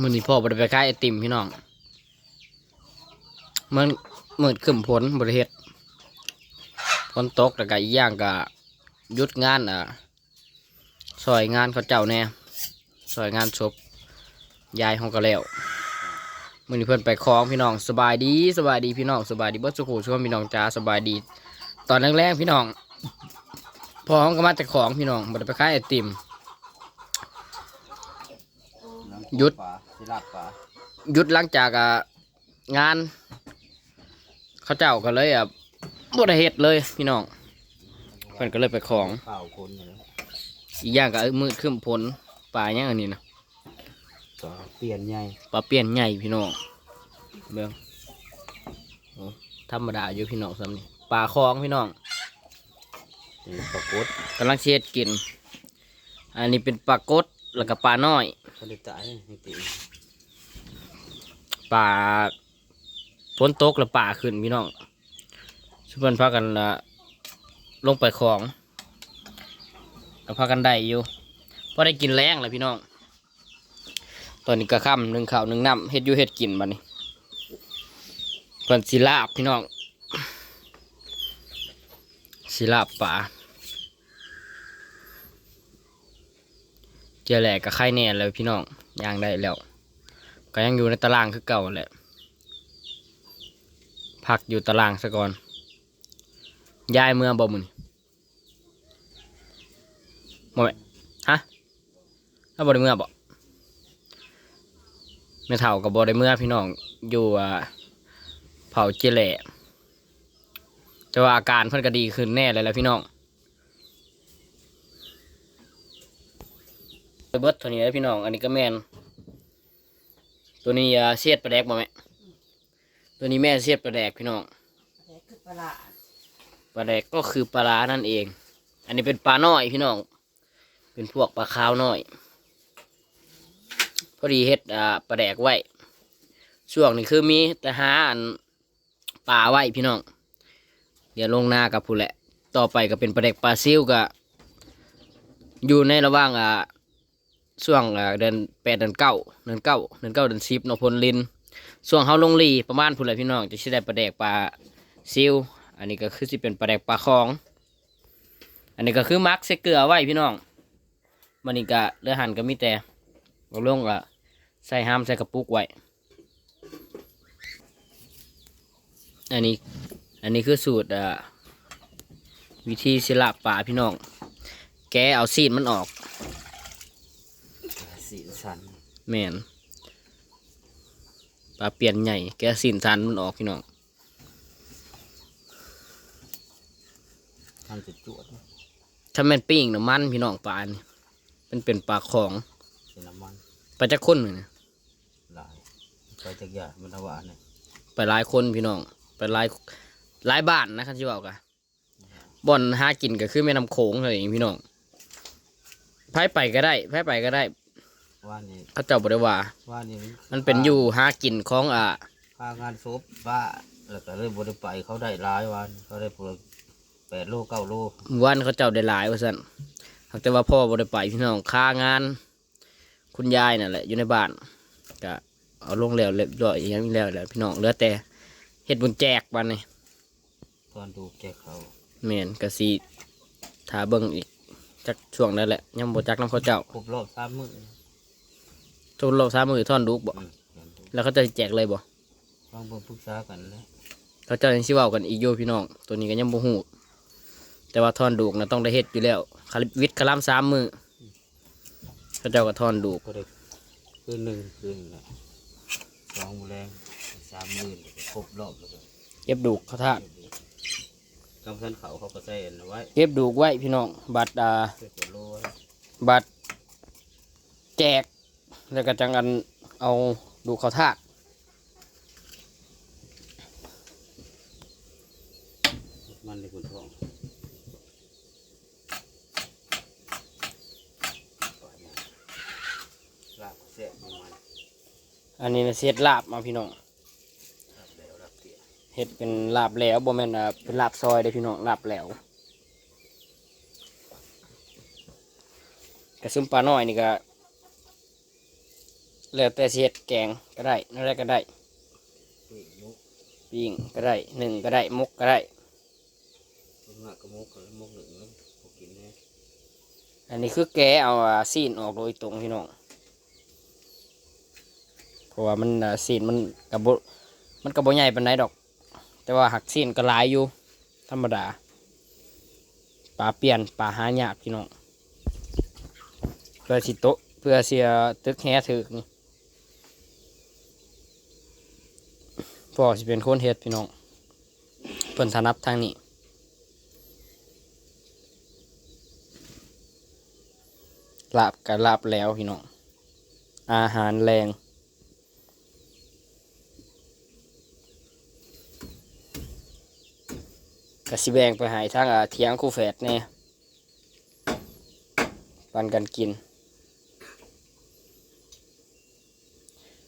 มือนี้พ่อบ่ได้ไปขายไอติมพี่น้องมันเมืดขึ้นผลบ่ได้เฮ็ดฝนตกแล้วก็อีกอย่างก็ยุดงานอะซอยงานเขาเจ้าแน่ซอยงานศพยายของก็แล้วมือนี้เพิ่อนไปคลองพี่น้องสบายดีสบายดีพี่น้องสบายดีเบิดสุขุช่วงพี่น้องจ้าสบายดี ตอนแรกๆพี่น้องพอของก็มาจากของพี่น้องบ่ได้ไปขายไอติมยุด ปลาสิลาบปลาหยุดหลังจากอะงาน เขาเจ้าก็เลยอะบ่ได้เฮ็ดเลยพี่น้องเพิ่นก็เลยไปของเปล่าคนอยู่แล้วอีกอย่างก็เอ้ยมืดขึ้นผลปลาหยังอันนี้นะก็เปลี่ยนใหญ่ปลาเปี้ยนใหญ่พี่น้องเบิ่งโอ้ธรรมดาอยู่พี่น้องซ้ำนี่ปลาคลองพี่น้องเป็นปลากดกำลังเช็ดกิน อันนี้เป็นปลากดแล้วก็ปลาน้อย เขาได้ตายนี่ติปลาฝนตกแล้วปลาขึ้นพี่น้องชุบเพิ่นพากันละลงไปคลองแล้วพากันได้อยู่พอได้กินแรงแล้วพี่น้อง ตอนนี้ก็ค่ำหนึ่งข้าวหนึ่งน้ำเฮ็ดอยู่เฮ็ดกินบัดนี้เพิ่นสิลาบพี่น้องสิลาบปลา เจอแหลกกับไข่แน่แล้วพี่น้องย่างได้แล้ว ก็ยังอยู่ในตารางคือเก่าแหละพักอยู่ตารางซะก่อนย้ายเมืองบ่มึงบ่แม่ฮะถ้าบ่ได้เมื่อบ่แม่เฒ่ากับบ่ได้เมื่อพี่น้องอยู่เผาเจแหล่แต่ว่าอาการเพิ่นก็ดีขึ้นแน่เลยแหละพี่น้อง เบิดเท่านี้แล้วพี่น้อง อันนี้ก็แม่นตัวนี้เสียดปลาแดกบ่แม่ตัวนี้แม่เสียดปลาแดกพี่น้องปลาปลาแดกก็คือปลาร้านั่นเอง อันนี้เป็นปลาน้อยพี่น้อง เป็นพวกปลาขาวน้อยพอดีเฮ็ดอ่าปลาแดกไว้ช่วงนี้คือมีแต่หาอันปลาไว้พี่น้อง เดี๋ยวลงหน้ากับผู้แหละ ต่อไปก็เป็นปลาแดกปลาซิวก็อยู่ในระหว่างอ่า ช่วงอ่าเดือนแปดเดือนเก้าเดือนเก้าเดือนเก้าเดือนสิบเนาะพลลินช่วงเฮาลงลีประมาณพุ่นแหละพี่น้องจะสิได้ปลาแดกปลาซิวอันนี้ก็คือสิเป็นปลาแดกปลาคอง อันนี้ก็คือมักใส่เกลือไว้พี่น้องมันนี่ก็เลือหั่นก็มีแต่เอาลงก็ใส่ห้ามใส่กระปุกไว้อันนี้อันนี้คือสูตรอ่าวิธีสิละปลาพี่น้อง แกเอาซีดมันออก สีสันแม่นปลาเปลี่ยนใหญ่ แกะสินสันมันออกพี่น้องทำจุดจวดถ้าแม่นปิ้งน้ำมันพี่น้องปลานี่เป็นเป็นปลาของเป็นน้ำมันปลาจะค้นเลยนะหลายไปจากยามันทวารเนี่ยไปหลายคนพี่น้อง ไปหลายหลายบ้านนะครับที่บอกกันบ่อนหากินก็คือแม่น้ำโขงอะไรอย่างนี้พี่น้องไพ่ไปก็ได้ไพ่ไปก็ได้ ว่านี่เขาเจ้าบริว่าว่านี่มันเป็นอยู่หากินของอ่าค่างานศพบ้าแล้วก็เลยบริไปเขาได้หลายวัน เขาได้พวกแปดโลเก้าโลวันเขาเจ้าได้หลายว่าสั่นหากแต่ว่าพ่อบริไปพี่น้องค่างาน คุณยายนั่นแหละอยู่ในบ้านก็เอาลงแล้วเรียบร้อยอย่างนี้แล้วแหละพี่น้องเหลือแต่เฮ็ดบุญแจกวันนี้ตอนดูแกเขาแม่นกะสีถาเบิ่งอีกจักช่วงนั้นแหละยังบ่จักน้ำเขาเจ้าครบรอบสามมื้อ จนเราสามมือท่อนลูกบ่อืมเห็นดูแล้วเขาจะแจกเลยบ่ฟังเบิ่งปรึกษากันเลยเขาเจะยังสิเว้ากันอีกอยู่พี่น้อง ตัวนี้ก็ยังบ่ฮู้แต่ว่าท่อนดูกนะต้องได้เฮ็ดอยู่แล้วคาริวิทย์คลามสามมือเขาเจ้าก็ท่อนดูกก็ได้คืนหนึ่งคืนละสองมื้อแรงสามหมื่นครบรอบแล้วก็เก็บดูกเขาทาดกำพันเขาเขาก็ใส่อันไว้เก็บดูกไว้พี่น้องบัตรอ่าเพื่อตัวโลไว้บัตรแจก แล้วก็จังอันเอาดูกเขาทาดมันในคุณทองลาบเสียประมาณอันนี้นะเสียดลาบมาพี่น้องลาบแล้วลาบเตี้ยเฮ็ดเป็นลาบแหล้วบ่แม่นอ่าเป็นลาบซอยเด้อพี่น้องลาบแหล้วกระซุมปลาน้อยนี่ก็ แล้วแต่สิเฮ็ดแกงก็ได้นั่นแหละก็ได้นี่มุกปิ้งก็ได้หนึ่งก็ได้มกก็ได้ต้นมะกระมุกกับมุกหนึ่งแล้วพอกินแน่อันนี้คือแกะเอาอ่าซีนออกโดยตรงพี่น้องเพราะว่ามันอ่าซีนมันกระบมันกระบใหญ่ปานใดดอก แต่ว่าหักซีนก็หลายอยู่ ธรรมดาปลาเปลี่ยนปลาหายากพี่น้องเพื่อสิโตะเพื่อเสียตึกแฮถึกนี่ พ่อสิเป็นคนเฮ็ดพี่น้องเพิ่นถนัดทางนี้ลาบกับลาบแล้วพี่น้องอาหารแรงกระสิแบงไปหายทางเทียงคู่แฝดแน่ปันกันกิน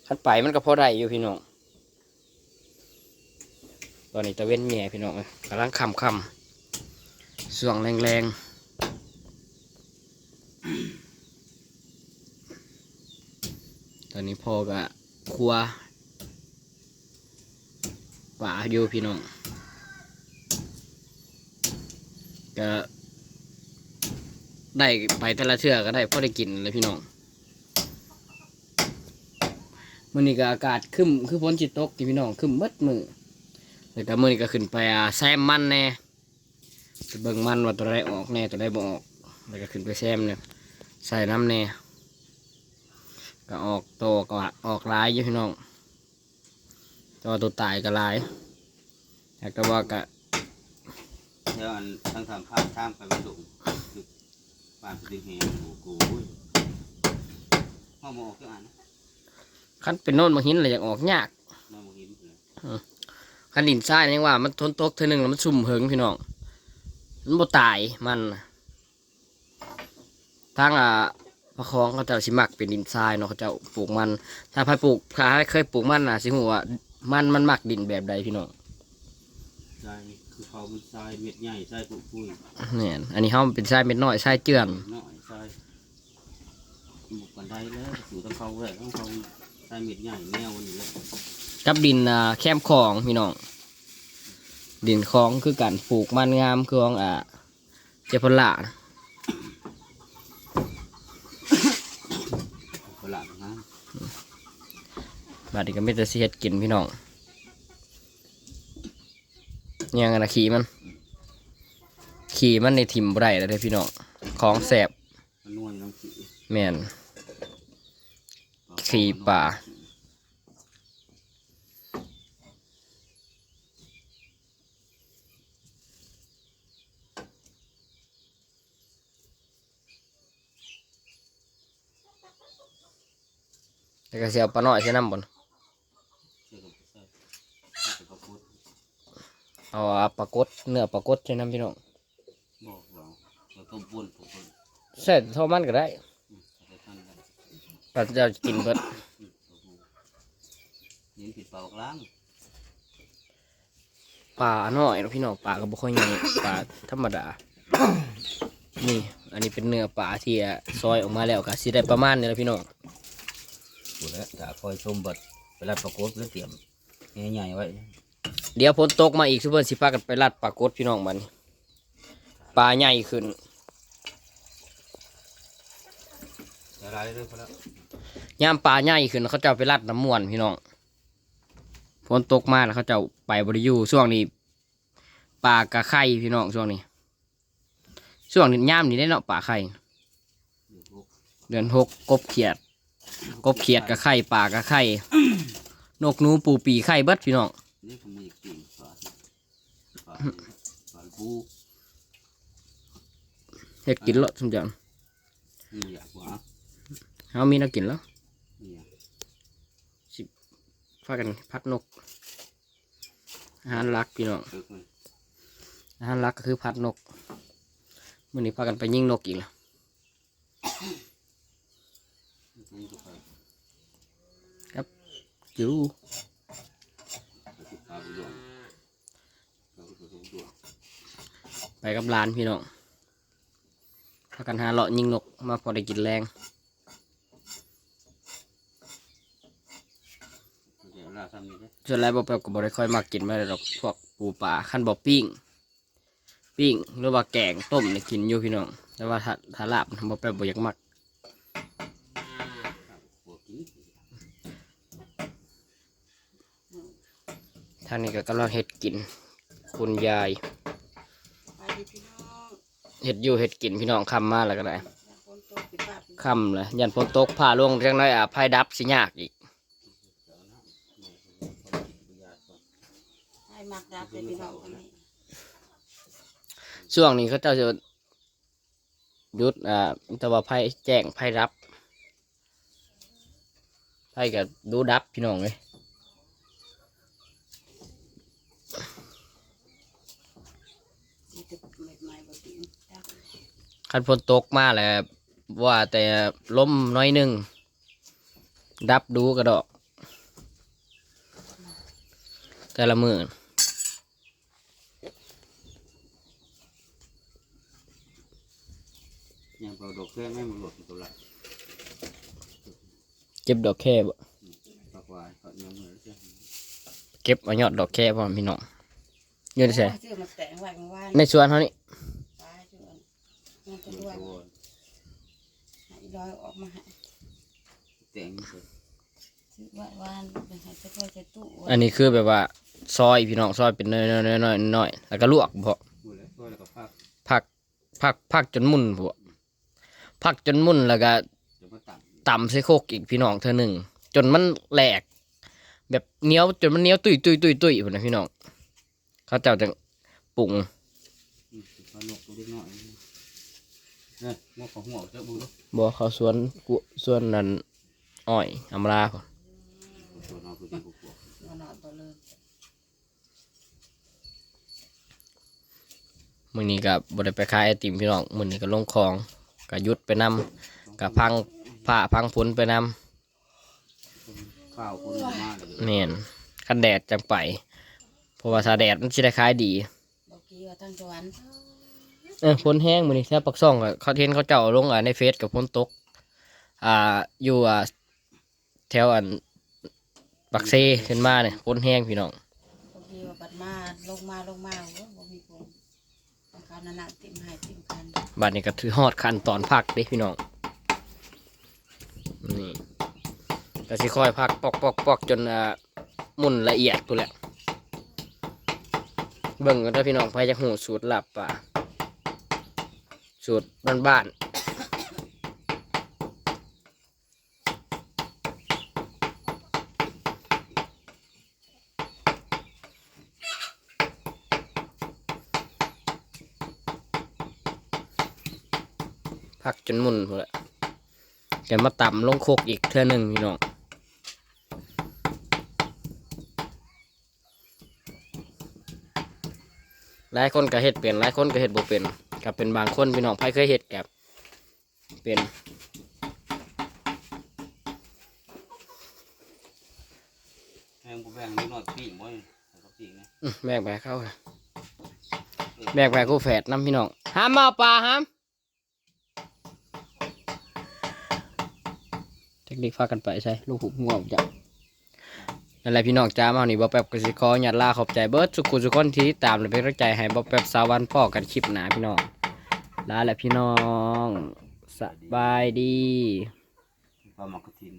ขันไปมันก็พอได้อยู่พี่น้อง ตอนนี้ตะเว้นแง่พี่น้องกำลังคำคำส่วงแรงๆตอนนี้พ่อก็ครัวป่าอยู่พี่น้องก็ได้ไปแต่ละเทือก็ได้พอได้กินเลยพี่น้องมื้อนี้ก็อากาศครึมคือฝนจิตตกอยู่พี่น้องครึมเบิดมือ แล้วก็มื้อนี้ก็ขึ้นไปอ่าแซมมันแน่ไปเบิ่งมันว่าตัวใดออกแน่ตัวใดบ่ออกแล้วก็ขึ้นไปแซมเนี่ยใส่น้ำแน่ก็ออกโตก็ออกหลายอยู่พี่น้องแตัวาตัวตายก็หลายแต่ว่าก็เดี๋ยวอันทั้งทำภาพข้ามไปไม่ดุบ้านไปดึงแหงโอ้โหห้องมออกก็อ่านคันเป็นโน่นมาหินเลยอยากออกยากน้องมองเห็นเลย คันดินทรายนี่ว่ามันทนตกเท่านึงแล้วมันซุ่มเหิงพี่น้อง มันบ่ตายมันน่ะทางอ่าพระคองเขาเจ้าสิมักเป็นดินทรายเนาะเขาเจ้าปลูกมันถ้าใครปลูกถ้าใครเคยปลูกมันน่ะสิฮู้ว่ามันมันมักดินแบบใดพี่น้องทรายคือเขาเป็นทรายเม็ดใหญ่ทรายปุยปุยเนี่ยอันนี้เฮาเป็นทรายเม็ดน้อยทรายเจือนน้อยทรายบุกกันได้แล้วอยู่ต้องเขาเลยต้องเขาทรายเม็ดใหญ่แนววันนี้เลย กับดินอ่าแคมคลองพี่น้อง ดินคลองคือการปลูกมันงามคือของอ่าเจพลานะฝรั่งนะบาดนี้ก็ไม่แต่สิเฮ็ดกินพี่น้องยังไงนะขี่มัน ขี่มันในทิมบ่ได้แล้วเด้อพี่น้องของแสบมันนวลน้ำขี้แม่นขี่ป่า แล้วก็เสียปลาน้อยใส่น้ำบนเชื่อกับใส่ใส่กับพุทธเอาอ่าปลากดเนื้อปลากดใส่น้ำพี่น้องบอกเราเราต้มปุ้นผมคนใส่เท่ามันก็ได้ใส่ท่านกันเราจะกินเบิดนี่ผิดเปล่าล้างปลาน้อยเนาะพี่น้องปลาก็บ่ค่อยใหญ่ปลาธรรมดานี่ อันนี้เป็นเนื้อปลาที่อะซอยออกมาแล้วก็สิได้ประมาณนี้แหละพี่น้อง กูแล้วถ้าคอยชมบัดเวลาประกบแล้วเตรียมใหญ่ๆไว้เดี๋ยวฝนตกมาอีกซุปเปอร์สิพากันไปลัดปลากดพี่น้องมันปลาใหญ่ขึ้นละลายเลยพอแล้วยามปลาใหญ่ขึ้นเขาจะเอาไปลัดน้ำม่วนพี่น้องฝนตกมาแล้วเขาจะเอาไปบริยูช่วงนี้ปลากระไข่พี่น้องช่วงนี้ ช่วงนี้ย่ามนี้ได้เนาะปลาไข่อยู่พวกเดือนหกกบเขียด กบเขียดกระไข่ปลากระไข่นกหนูปูปีไข่เบิดพี่น้องนี่ผมมีกิ่งฝาฝาฝาปูเฮ็ดกินแล้วสมจังอยากว่าเฮามีนักกินแล้วนี่อยากพากันพัดนก อาหารหลักพี่น้องอาหารหลักก็คือพัดนกมื้อนี้พากันไปยิงนกอีกแล้ว นี่ก็ไปอยู่ไปติดตามดวไปกับลานพี่น้องพากันหาเลาะยิงนกมาพอได้กินแรงส่วนไรบ่แป๊บก็บ่ได้ค่อยมักกินมาดอกพวกปูปลาขั้นบ่ปิ้งปิ้งหรือว่าแกงต้มเนี่ยกินอยู่พี่น้อง แต่ว่าถ้าถ้าลาบบ่แป๊บบ่อยากมัก หัวกิน ทางนี้ก็กำลังเฮ็ดกิน คุณยายไปดิพี่น้องเฮ็ดอยู่เฮ็ดกินพี่น้องคำมาแล้วก็ได้อย่าฝนตกปิดปากคำเลยยันฝนตกผ่าลงจังน้อยอะไพ่ดับสิยากอีกให้มักรับเลยพี่น้องคนนี้ช่วงนี้เขาเจ้าจะหยุดอ่าแต่ว่าไพ่แจ้งไพ่รับไพ่ก็ดูดับพี่น้องเลย ที่จะเม็ดใหม่บ่ติงจัก คันฝนตกมาแหละว่าแต่ล้มน้อยหนึงดับดูกระดอก แต่ละมือยังเอาดอกแค่ไม่มาหลดตัวละเก็บดอกแค่บ่ปากวายเขายังเหมือนเช่เก็บเอายอดดอกแค่พ่อพี่น้องอยืนใส่ซื้อมาแต่งไว้เมื่อวานในสวนเขานี่ไปจน มันก็ด้วยตัวให้ร้อยออกมาให้แต่งเสร็จซื้อไว้วานเป็นให้จะก็จะตู้ไว้อันนี้คือแบบว่าซอยพี่น้องซอยเป็นน้อยๆน้อยๆน้อยๆน้อยๆแล้วก็ลวกพอพูดแล้วตัวแล้วก็พักพักพักพักจนมุนพวกพักจนมุนแล้วก็จะมาตัดตำใส่โคกอีกพี่น้องเธอหนึ่งจนมันแหลก แบบเหนียวจนมันเหนียวตุยตุยตุยตุยพุ่นนะพี่น้องเขาเจ้าจะปรุง งอกของหัวเจ้าบุญบ่เขาสวนกุสวนนั้นอ้อยอำลาก่อนตัวน้องคือที่กูกลัวนอนตัวเลยมื้อนี้ก็บ่ได้ไปขายไอติมพี่น้องมื้อนี้ก็ลงคลองก็หยุดไปนำก็พังผ้าพังฝนไปนำข้าวคนมาเลยแม่นคันแดดจังไปเพราะว่าถ้าแดดมันสิได้ขายดีบอกกี้ว่าทั้งสวรรค์ เออฝนแห้งมือนี้แค่ปักซ่องก็เขาเห็นเขาเจ้าลงอะในเฟซกับฝนตก อ่าอยู่อ่าแถวอันปักเซขึ้นมาเนี่ยฝนแห้งพี่น้องบอกกี้ว่าบัดมาลงมาลงมาโอ้บ่มีผมต้องานานๆติ่มให้ติ่มคันบัดนี้ก็ถือฮอดขั้นตอนพักเด้พี่น้องนี่ก็สิค่อยพักปอกปอกปอกจนอ่ามุนละเอียดกูนแหละเบิ่งกันเด้อพี่น้องไปจะหูสูตรลับป่ะ สูตรบ้านๆพักจนมุนพูนแหละแกมาต่ำลงโคกอีกเท่านึงพี่น้องหลายคนก็เฮ็ดเป็นหลายคนก็เฮ็ดบ่เป็น ก็เป็นบางคนพี่น้องไผเคยเฮ็ดกับเป็นแม่งกูแบ่งนิดหน่อยปีกมั้ยเขาปีกนะอื้อแบกไปเข้าค่ะแบกไปกูแฝดน้ำพี่น้องห้ามมาเอาปลาห้ามเทคนิคพากันไปใช่ลูกหุบหัวจ้ะ นั่นแหละพี่น้องจ้ามาหนีบอบแป๊บกสิคอหยัดลาขอบใจเบิร์ดสุขุสุขคนที่ตามและเป็นกำลังใจให้บอบแป๊บสาวันพ่อกันคลิปหนาพี่น้องลาแหละพี่น้องสบายดี ปลาหมอกกระทิน